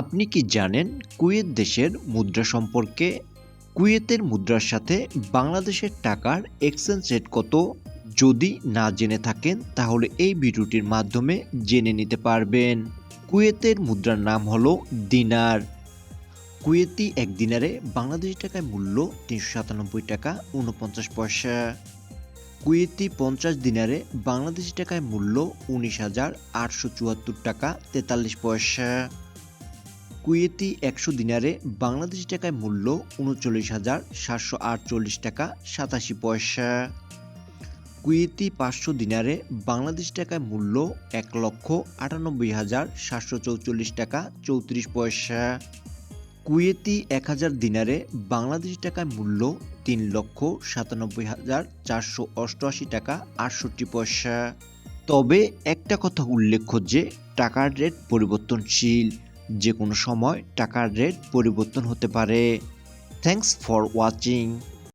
আপনি কি জানেন কুয়েত দেশের মুদ্রা সম্পর্কে? কুয়েতের মুদ্রার সাথে বাংলাদেশের টাকার এক্সচেঞ্জ রেট কত? যদি না জেনে থাকেন, তাহলে এই ভিডিওটির মাধ্যমে জেনে নিতে পারবেন। কুয়েতের মুদ্রার নাম হলো দিনার। কুয়েতি এক দিনারে বাংলাদেশি টাকায় মূল্য তিনশো সাতানব্বই টাকা উনপঞ্চাশ পয়সা। কুয়েতি পঞ্চাশ দিনারে বাংলাদেশি টাকায় মূল্য উনিশ হাজার আটশো চুয়াত্তর টাকা তেতাল্লিশ পয়সা। কুয়েতি একশো দিনারে বাংলাদেশি টাকায় মূল্য উনচল্লিশ হাজার সাতশো আটচল্লিশ টাকা সাতাশি পয়সা। কুয়েতি পাঁচশো দিনারে বাংলাদেশ টাকায় মূল্য এক লক্ষ আটানব্বই হাজার সাতশো চৌচল্লিশ টাকা চৌত্রিশ পয়সা। কুয়েতি এক হাজার দিনারে বাংলাদেশি টাকায় মূল্য তিন লক্ষ সাতানব্বই হাজার চারশো অষ্টআশি টাকা আটষট্টি পয়সা। তবে একটা কথা উল্লেখ্য যে, টাকার রেট পরিবর্তনশীল। যে কোনো সময় টাকার রেট পরিবর্তন হতে পারে। Thanks for watching